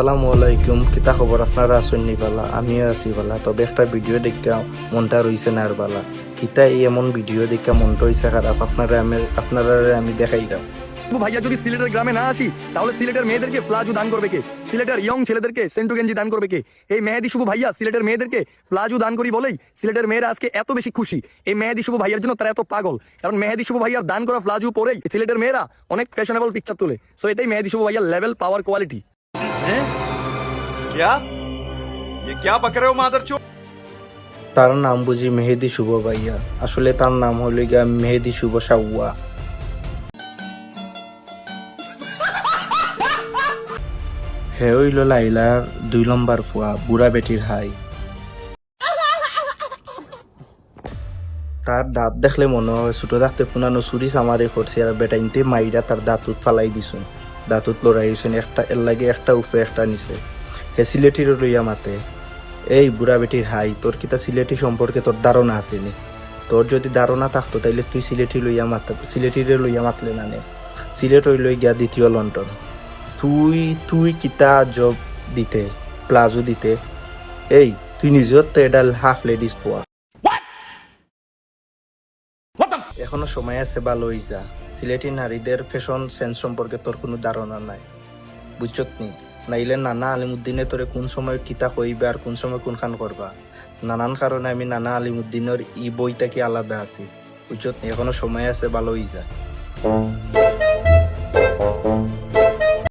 সালামু আলাইকুম। কিতা খবর? আপনারা আছেন নি বালা? আমিও আছি বালা। তবে একটা ভিডিও দেখা মনটা রইছে না আর বালা। কিতা এই এমন ভিডিও দেখা মনটা হইছে খারাপ? আপনারা আমি আপনারা আমি দেখাই দাও। ভাইয়া, যদি সিলেটের গ্রামে না আসি, তাহলে সিলেটের মেয়েদেরকে প্লাজো দান করবে কে? সিলেটের ইয়ং ছেলেদেরকে সেন্টু গেঞ্জি দান করবে কে? এই মেহেদি শুভ ভাইয়া সিলেটের মেয়েদেরকে প্লাজো দান করি বলেই সিলেটের মেয়েরা আজকে এত বেশি খুশি। এই মেহেদি শুভ ভাইয়ার জন্য তারা এত পাগল। কারণ মেহেদি শুভ ভাইয়ার দান করা প্লাজো পরেই সিলেটের মেয়েরা অনেক ফ্যাশনেবল পিকচার তোলে। সো এটাই মেহেদি শুভ ভাইয়ার লেভেল পাওয়ার কোয়ালিটি क्या ये क्या बक रहे हो मादर তার নাম বুঝি মেহেদি শুভ ভাইয়া আসলে তার নাম হলো গিয়া মেহেদি শুভ সাউয়া হে হইল লাইলার দুই নম্বর ফুয়া বুড়া বেটির হাই তার দাঁত দেখলে মনে হয় ছোট থাকতে পুনানো চুরি চামারে করছে আর বেটা ইনতে মাইরা তার দাঁতুত ফালাই দিছুন দাঁতুত লড়াই দিছুন একটা এর লাগে একটা উপরে একটা নিচে। হে সিলেটিরও লইয়া মাতে এই বুড়া বেটির হাই তোর কিতা সিলেটি সম্পর্কে তোর ধারণা আসেনি তোর যদি ধারণা থাকতো তাইলে তুই সিলেটি লইয়া মাত সিলেটিরে লইয়া মাতলে না নে? সিলেট হইল গিয়া দ্বিতীয় লন্ডন তুই তুই কিতা জব দিতে প্লাজো দিতে? এই তুই নিজের তো এডাল হাফ লেডিস পোয়া এখনও সময় আছে ভালো হই যা। সিলেটি নারীদের ফ্যাশন সেন্স সম্পর্কে তোর কোনো ধারণা নাই। বুঝছত নি? নাইলে নানা আলিমুদ্দিনে তোরে কোন সময় কিতা কইবে আর কোন সময় কোনখান করবা? নানান কারণে আমি নানা আলিমুদ্দিনের ই বইটা কি আলাদা আছি। বুঝছত নি? এখনও সময় আছে ভালো হই যা।